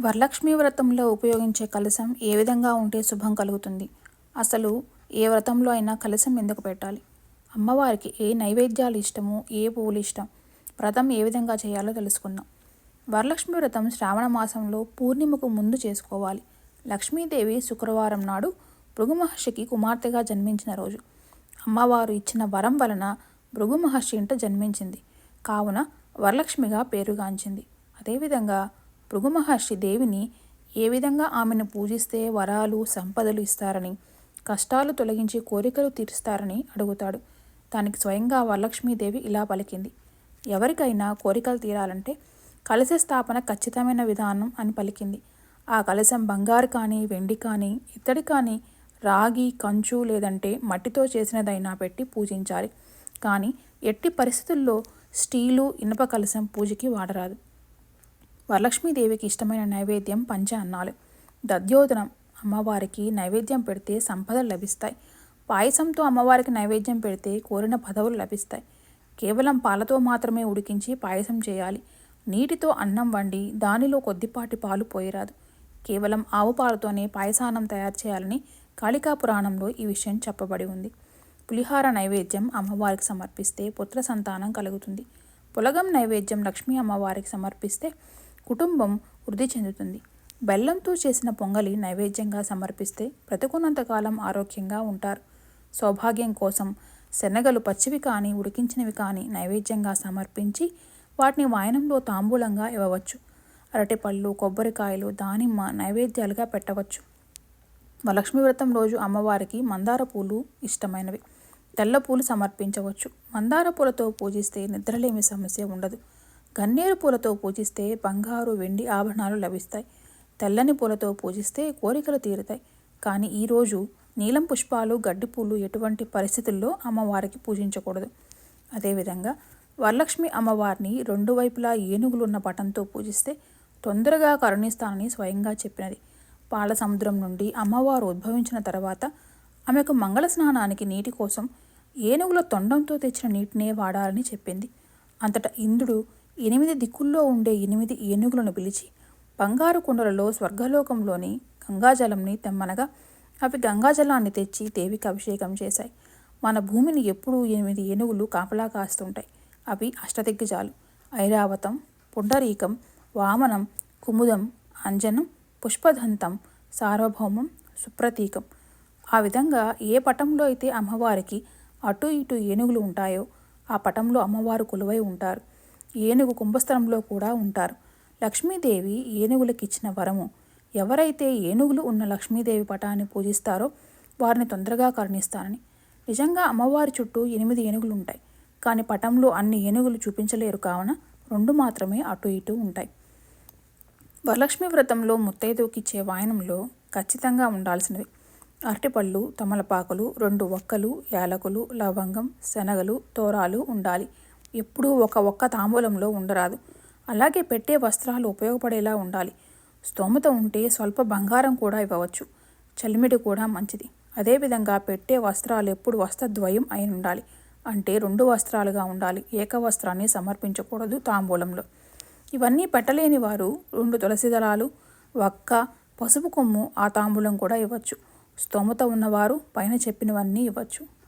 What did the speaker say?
వరలక్ష్మి వ్రతంలో ఉపయోగించే కలశం ఏ విధంగా ఉంటే శుభం కలుగుతుంది? అసలు ఏ వ్రతంలో అయినా కలశం ఎందుకు పెట్టాలి? అమ్మవారికి ఏ నైవేద్యాలు ఇష్టమో? ఏ పువ్వులు ఇష్టం? వ్రతం ఏ విధంగా చేయాలో తెలుసుకుందాం. వరలక్ష్మి వ్రతం శ్రావణ మాసంలో పూర్ణిమకు ముందు చేసుకోవాలి. లక్ష్మీదేవి శుక్రవారం నాడు భృగు మహర్షికి కుమార్తెగా జన్మించిన రోజు. అమ్మవారు ఇచ్చిన వరం వలన భృగు మహర్షి ఇంట జన్మించింది. కావున వరలక్ష్మిగా పేరుగాంచింది. అదేవిధంగా భృగుమహర్షి దేవిని ఏ విధంగా ఆమెను పూజిస్తే వరాలు సంపదలు ఇస్తారని కష్టాలు తొలగించి కోరికలు తీరుస్తారని అడుగుతాడు. దానికి స్వయంగా వరలక్ష్మీదేవి ఇలా పలికింది. ఎవరికైనా కోరికలు తీరాలంటే కలశ స్థాపన ఖచ్చితమైన విధానం అని పలికింది. ఆ కలశం బంగారు కానీ వెండి కానీ ఇత్తడి కానీ రాగి కంచు లేదంటే మట్టితో చేసినదైనా పెట్టి పూజించాలి. కానీ ఎట్టి పరిస్థితుల్లో స్టీలు ఇనుప కలశం పూజకి వాడరాదు. వరలక్ష్మీదేవికి ఇష్టమైన నైవేద్యం పంచ అన్నాలు. దద్యోధనం అమ్మవారికి నైవేద్యం పెడితే సంపదలు లభిస్తాయి. పాయసంతో అమ్మవారికి నైవేద్యం పెడితే కోరిన పదవులు లభిస్తాయి. కేవలం పాలతో మాత్రమే ఉడికించి పాయసం చేయాలి. నీటితో అన్నం వండి దానిలో కొద్దిపాటి పాలు పోయరాదు. కేవలం ఆవు పాలతోనే పాయసాన్నం తయారు చేయాలని కాళికా పురాణంలో ఈ విషయం చెప్పబడి ఉంది. పులిహార నైవేద్యం అమ్మవారికి సమర్పిస్తే పుత్ర సంతానం కలుగుతుంది. పులగం నైవేద్యం లక్ష్మీ అమ్మవారికి సమర్పిస్తే కుటుంబం వృద్ధి చెందుతుంది. బెల్లంతో చేసిన పొంగలి నైవేద్యంగా సమర్పిస్తే బ్రతుకున్నంతకాలం ఆరోగ్యంగా ఉంటారు. సౌభాగ్యం కోసం శనగలు పచ్చివి కానీ ఉడికించినవి కానీ నైవేద్యంగా సమర్పించి వాటిని వాయనంలో తాంబూలంగా ఇవ్వవచ్చు. అరటిపళ్ళు కొబ్బరికాయలు దానిమ్మ నైవేద్యాలుగా పెట్టవచ్చు. వరలక్ష్మి వ్రతం రోజు అమ్మవారికి మందార పూలు ఇష్టమైనవి. తెల్ల పూలు సమర్పించవచ్చు. మందార పూలతో పూజిస్తే నిద్రలేమి సమస్య ఉండదు. గన్నేరు పూలతో పూజిస్తే బంగారు వెండి ఆభరణాలు లభిస్తాయి. తెల్లని పూలతో పూజిస్తే కోరికలు తీరుతాయి. కానీ ఈరోజు నీలం పుష్పాలు గడ్డిపూలు ఎటువంటి పరిస్థితుల్లో అమ్మవారికి పూజించకూడదు? అదేవిధంగా వరలక్ష్మి అమ్మవారిని రెండు వైపులా ఏనుగులున్న పటంతో పూజిస్తే తొందరగా కరుణిస్తానని స్వయంగా చెప్పినది. పాల సముద్రం నుండి అమ్మవారు ఉద్భవించిన తర్వాత ఆమెకు మంగళ స్నానానికి నీటి కోసం ఏనుగుల తొండంతో తెచ్చిన నీటినే వాడాలని చెప్పింది. అంతటా ఇంద్రుడు ఎనిమిది దిక్కుల్లో ఉండే ఎనిమిది ఏనుగులను పిలిచి బంగారు కుండలలో స్వర్గలోకంలోని గంగాజలంని తెమ్మనగా అవి గంగాజలాన్ని తెచ్చి దేవికి అభిషేకం చేశాయి. మన భూమిని ఎప్పుడూ ఎనిమిది ఏనుగులు కాపలా కాస్తుంటాయి. అవి అష్టదిగ్గజాలు. ఐరావతం పుండరీకం వామనం కుముదం అంజనం పుష్పదంతం సార్వభౌమం సుప్రతీకం. ఆ విధంగా ఏ పటంలో అయితే అమ్మవారికి అటు ఇటు ఏనుగులు ఉంటాయో ఆ పటంలో అమ్మవారు కొలువై ఉంటారు. ఏనుగు కుంభస్థలంలో కూడా ఉంటారు. లక్ష్మీదేవి ఏనుగులకిచ్చిన వరము. ఎవరైతే ఏనుగులు ఉన్న లక్ష్మీదేవి పటాన్ని పూజిస్తారో వారిని తొందరగా కరుణిస్తానని. నిజంగా అమ్మవారి చుట్టూ ఎనిమిది ఏనుగులు ఉంటాయి కానీ పటంలో అన్ని ఏనుగులు చూపించలేరు కావున రెండు మాత్రమే అటు ఇటు ఉంటాయి. వరలక్ష్మి వ్రతంలో ముత్తైదుకిచ్చే వాయనంలో ఖచ్చితంగా ఉండాల్సినవి. అరటిపళ్ళు తమలపాకులు రెండు ఒక్కలు యాలకులు లవంగం శనగలు తోరాలు ఉండాలి. ఎప్పుడూ ఒక ఒక్క తాంబూలంలో ఉండరాదు. అలాగే పెట్టే వస్త్రాలు ఉపయోగపడేలా ఉండాలి. స్తోమత ఉంటే స్వల్ప బంగారం కూడా ఇవ్వవచ్చు. చలిమిడి కూడా మంచిది. అదేవిధంగా పెట్టే వస్త్రాలు ఎప్పుడు వస్త్రద్వయం అయి ఉండాలి. అంటే రెండు వస్త్రాలుగా ఉండాలి. ఏక వస్త్రాన్ని సమర్పించకూడదు తాంబూలంలో. ఇవన్నీ పెట్టలేని వారు రెండు తులసి దళాలు వక్క పసుపు కొమ్ము ఆ తాంబూలం కూడా ఇవ్వచ్చు. స్తోమత ఉన్నవారు పైన చెప్పినవన్నీ ఇవ్వచ్చు.